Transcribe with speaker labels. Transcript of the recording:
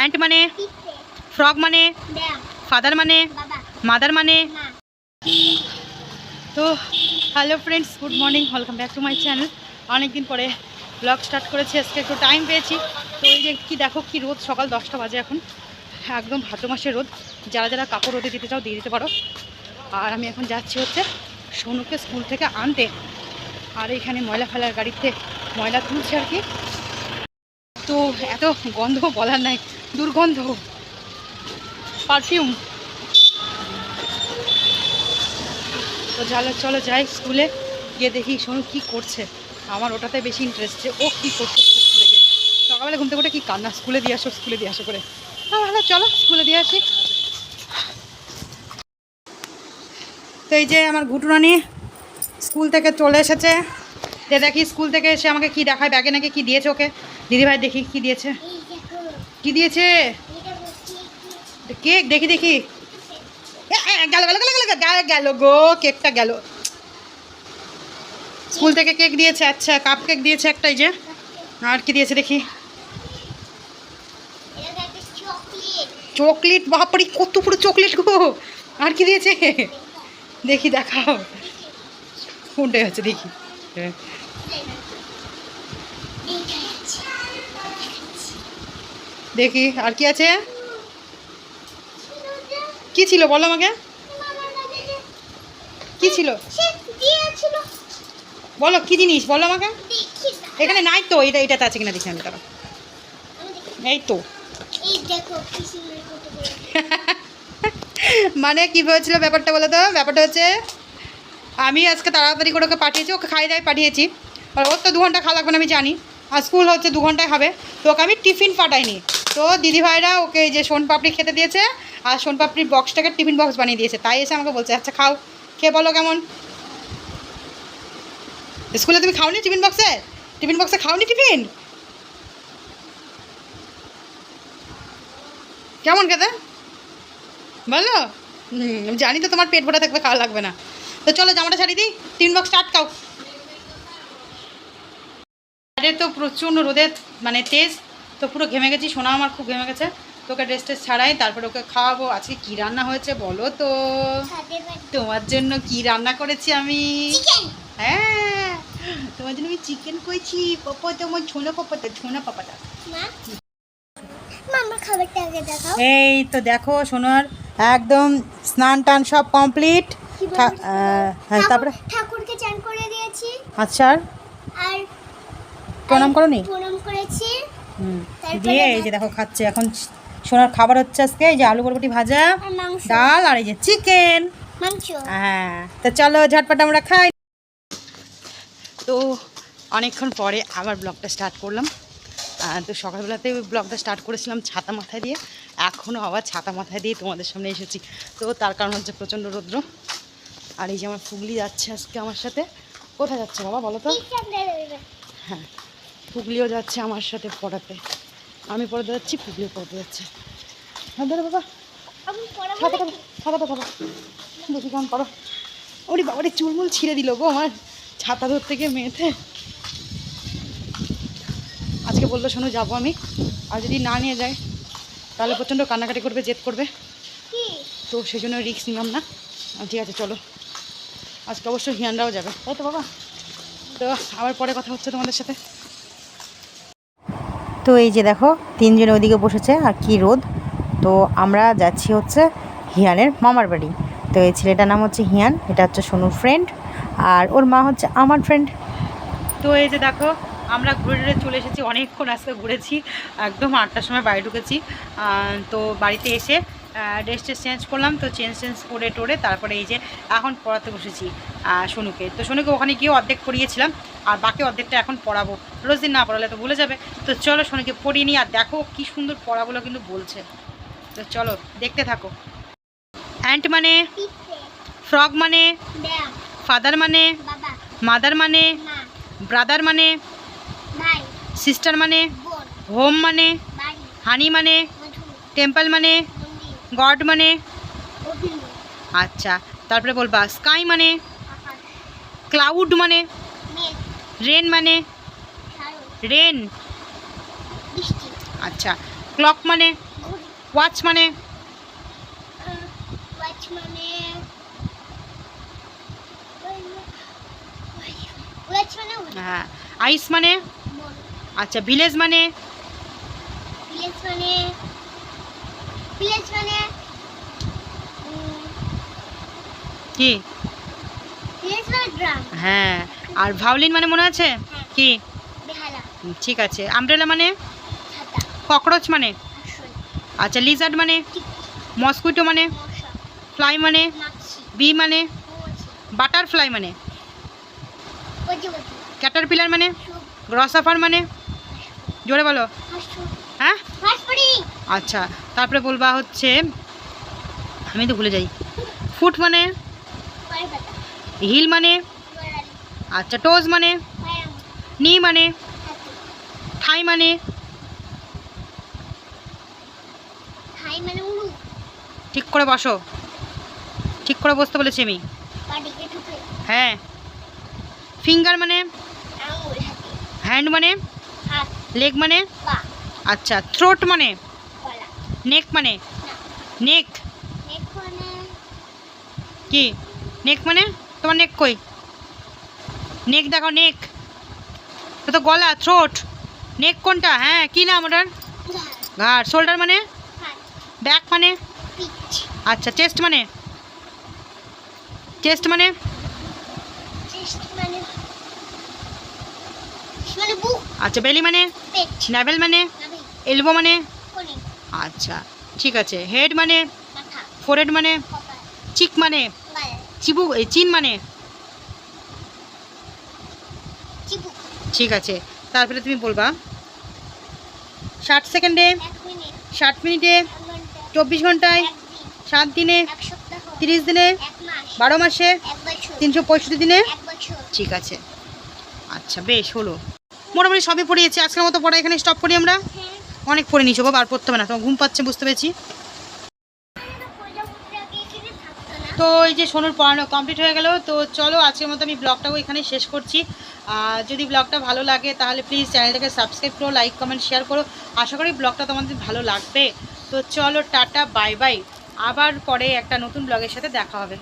Speaker 1: Ant মানে? Frog মানে? Father মানে? মাদার মানে? তো hello friends good morning welcome back to my channel অনেকদিন পরে ব্লগ স্টার্ট করেছি, আজকে একটু টাইম পেয়েছি। তো এই যে কী দেখো, কি রোদ, সকাল দশটা বাজে এখন। একদম ভাদ্র মাসের রোদ। যারা যারা কাপড় রোদে দিতে চাও, দিয়ে দিতে পারো। আর আমি এখন যাচ্ছি হচ্ছে সোনুকে স্কুল থেকে আনতে। আর এখানে ময়লা ফেলার গাড়িতে ময়লা তুলছে আর কি। তো এত গন্ধ বলার নাই। দুর্গন্ধ পারফিউম তো চলো চলো যাই স্কুলে গিয়ে দেখি শোনো কী করছে। আমার ওটাতে বেশি ইন্টারেস্ট যে ও কী করছে স্কুলে গিয়ে সকালবেলা ঘুম থেকে উঠে কী কান্না? স্কুলে দিয়ে আসো স্কুলে দিয়ে আসো করে। ভালো, চলো স্কুলে দিয়ে আসি। তো এই যে আমার ঘুটুরানি স্কুল থেকে চলে এসেছে। দেখি স্কুল থেকে এসে আমাকে কি দেখায় ব্যাগে নাকি কি দিয়েছে ওকে? দিদিভাই দেখি কি দিয়েছে। কি দিয়েছে? কেক দেখি দেখি। গেল গেল গেল গেল গেল গো কেকটা গেল। স্কুল থেকে কেক দিয়েছে আচ্ছা কাপ কেক দিয়েছে একটাই যে। আর কি দিয়েছে দেখি।
Speaker 2: চকলেট।
Speaker 1: চকলেট কত পুরো চকলেট গো। আর কি দিয়েছে? দেখি দেখাও। কোনটা হচ্ছে দেখি। হ্যাঁ। দেখি, আর কি আছে? কি ছিল বলো আমাকে? কি ছিল? বলো, কি জিনিস? বলো আমাকে। এখানে নাই তো, এটা এটাতে আছে কিনা দেখি আমি তারা। এই তো। মানে কী হয়েছিল ব্যাপারটা বলো তো? ব্যাপারটা হচ্ছে, আমি আজকে তাড়াতাড়ি করে ওকে পাঠিয়েছি, ওকে খাই দায় পাঠিয়েছি। আর ওর তো দু ঘণ্টা খাওয়া লাগবে না, আমি জানি। আর স্কুল হচ্ছে দু ঘন্টায় খাবে তো ওকে আমি টিফিন পাঠাইনি। তো দিদিভাইরা ওকে যে সোন পাপড়ি খেতে দিয়েছে, আর সোন পাপড়ির বক্সটাকে টিফিন বক্স বানিয়ে দিয়েছে। তাই এসে আমাকে বলছে আচ্ছা খাও, খেয়ে বলো কেমন? স্কুলে তুমি খাওনি টিফিন বক্সে টিফিন বক্সে খাওনি টিফিন কেমন খেতে? বলো। আমি জানি তো তোমার পেট ভরা থাকবে খাওয়া লাগবে না। তো চলো, জামাটা ছাড়ি দিই। টিফিন বক্স আটকাও তো প্রচণ্ড রোদের মানে তেজ তো পুরো ঘেমে গেছি সোনা আমার খুব ঘেমে গেছে। তোকে ড্রেস টেস ছাড়াই তারপরে ওকে খাওয়াবো। আজকে কী রান্না হয়েছে বলো তো? তোমার জন্য কি রান্না করেছি আমি? হ্যাঁ। তোমার জন্য আমি চিকেন করেছি। পাপা তোমার ছোনা পাপাটা ছোনা পাপাটা এই তো দেখো সোনার একদম স্নান টান সব কমপ্লিট হ্যাঁ তারপরে?
Speaker 2: ঠাকুরকে চান করে দিয়েছি।
Speaker 1: আচ্ছা আর? প্রণাম করনি?
Speaker 2: প্রণাম করেছি।
Speaker 1: দিয়ে এই যে দেখো খাচ্ছে। এখন সোনার খাবার হচ্ছে আজকে। এই যে আলু বরবটি ভাজা ডাল আর এই যে চিকেন। হ্যাঁ তো চলো ঝটপট আমরা খাই। তো অনেকক্ষণ পরে আবার ব্লগটা স্টার্ট করলাম। তো সকালবেলাতে ব্লগটা স্টার্ট করেছিলাম ছাতা মাথায় দিয়ে। এখনও আবার ছাতা মাথায় দিয়ে তোমাদের সামনে এসেছি। তো তার কারণ হচ্ছে প্রচণ্ড রৌদ্র। আর এই যে আমার ফুগলি যাচ্ছে আজকে আমার সাথে। কোথায় যাচ্ছে বাবা বলো তো? হ্যাঁ ফুগলিও যাচ্ছে আমার সাথে পড়াতে। আমি পড়াতে যাচ্ছি ফুগলিও পড়াতে যাচ্ছে। হ্যাঁ ধরো বাবা।
Speaker 2: নাকি?
Speaker 1: ছাতাটা ধরো দেখি কেমন করো। ওরে বাবারে চুলমুল ছিঁড়ে দিল গো আমার। ছাতা ধরতে গিয়ে মেয়েতে। আজকে বলল শোনো যাব আমি। আর যদি না নিয়ে যায় তাহলে প্রচণ্ড কান্নাকাটি করবে জেদ করবে। তো সেই জন্য রিস্ক নিলাম না। ঠিক আছে চলো। আজকে অবশ্য হিয়ানরাও যাবে। তাই তো বাবা? তো আবার পরে কথা হচ্ছে তোমাদের সাথে। তো এই যে দেখো, তিনজন ওইদিকে বসেছে, আর কি রোদ। তো আমরা যাচ্ছি হচ্ছে হিয়ানের মামার বাড়ি। তো এই ছেলেটার নাম হচ্ছে হিয়ান, এটা হচ্ছে সোনুর ফ্রেন্ড আর ওর মা হচ্ছে আমার ফ্রেন্ড তো এই যে দেখো, আমরা ঘুরে ঘুরে চলে এসেছি, অনেকক্ষণ আজকে ঘুরেছি, একদম আটটার সময় বাড়ি ঢুকেছি। তো বাড়িতে এসে ড্রেস টেস চেঞ্জ করলাম, তো চেঞ্জ চেঞ্জ করে টোরে তারপরে এই যে এখন পড়াতে বসেছি সোনুকে। তো সোনুকে ওখানে গিয়ে অর্ধেক পড়িয়েছিলাম, আর বাকি অর্ধেকটা এখন পড়াবো। রোজ দিন না পড়ালে তো ভুলে যাবে। তো চলো সোনুকে পড়িয়ে নিই, আর দেখো কি সুন্দর পড়াগুলো কিন্তু বলছে। তো চলো, দেখতে থাকো। অ্যান্ট মানে? ফ্রগ মানে? ফাদার মানে? মাদার মানে? ব্রাদার মানে? সিস্টার মানে? হোম মানে? হানি মানে? টেম্পল মানে? গড মানে? আচ্ছা তারপরে বলবা স্কাই মানে? ক্লাউড মানে? রেন মানে? রেন। আচ্ছা ক্লক মানে? ওয়াচ মানে?
Speaker 2: মানে? মানে
Speaker 1: হ্যাঁ আইস মানে? আচ্ছা ভিলেজ মানে?
Speaker 2: ভিলেজ মানে? ভিলেজ মানে?
Speaker 1: কি?
Speaker 2: ভিলেজ মানে গ্রাম।
Speaker 1: হ্যাঁ। আর ভাউলিন মানে মনে আছে? কি? ঠিক আছে। আমব্রেলা মানে? ককরোচ মানে? আচ্ছা লিজার্ড মানে? মসকুইটো মানে? ফ্লাই মানে? বি মানে? বাটারফ্লাই মানে?
Speaker 2: প্রজাপতি
Speaker 1: ক্যাটারপিলার মানে? গ্রসাফার মানে? জোরে বলো। হ্যাঁ? আচ্ছা। তারপরে বলবা হচ্ছে আমি তো ভুলে যাই। ফুট মানে? হিল মানে? আচ্ছা টোজ মানে? নি মানে? ঠাই মানে? ঠিক করে বসো। ঠিক করে বসতে বলেছি আমি। হ্যাঁ। ফিঙ্গার মানে? হ্যান্ড মানে? লেগ মানে? আচ্ছা থ্রোট মানে? নেক মানে? নেক। কি? নেক মানে? তোমার নেক কই? নেক দেখো নেক। তো গলা থ্রোট নেক কোনটা? হ্যাঁ কি নাম ওটার?
Speaker 2: ঘাড়।
Speaker 1: শোল্ডার মানে? ব্যাক মানে? আচ্ছা চেস্ট মানে? চেস্ট মানে?
Speaker 2: মানে
Speaker 1: আচ্ছা বেলি মানে? নাভেল মানে? এলবো মানে? আচ্ছা ঠিক আছে। হেড মানে? ফোরেড মানে? চিক মানে?
Speaker 2: গাল
Speaker 1: চিবু এই চিন মানে? ঠিক আছে তারপরে তুমি বলবা। ষাট সেকেন্ডে? ষাট মিনিটে? চব্বিশ ঘন্টায়? সাত দিনে? তিরিশ দিনে? বারো মাসে? তিনশো পঁয়ষট্টি দিনে? ঠিক আছে। আচ্ছা বেশ হলো। মোটামুটি সবই পড়িয়েছি। আজকের মতো পড়া এখানে স্টপ করি আমরা। অনেক পড়ে নিয়েছো, বাবা, আর পড়তে হবে না, তোমার ঘুম পাচ্ছে, বুঝতে পেরেছি। তো এই যে সোনুর পড়ানো কমপ্লিট হয়ে গেল, তো চলো আজকের মতো আমি ব্লগটাও এখানে শেষ করছি। আর যদি ব্লগটা ভালো লাগে, তাহলে প্লিজ চ্যানেলটাকে সাবস্ক্রাইব করো লাইক কমেন্ট শেয়ার করো। আশা করি ব্লগটা তোমাদের ভালো লাগবে। তো চলো টাটা বাই বাই আবার পরে একটা নতুন ব্লগের সাথে দেখা হবে।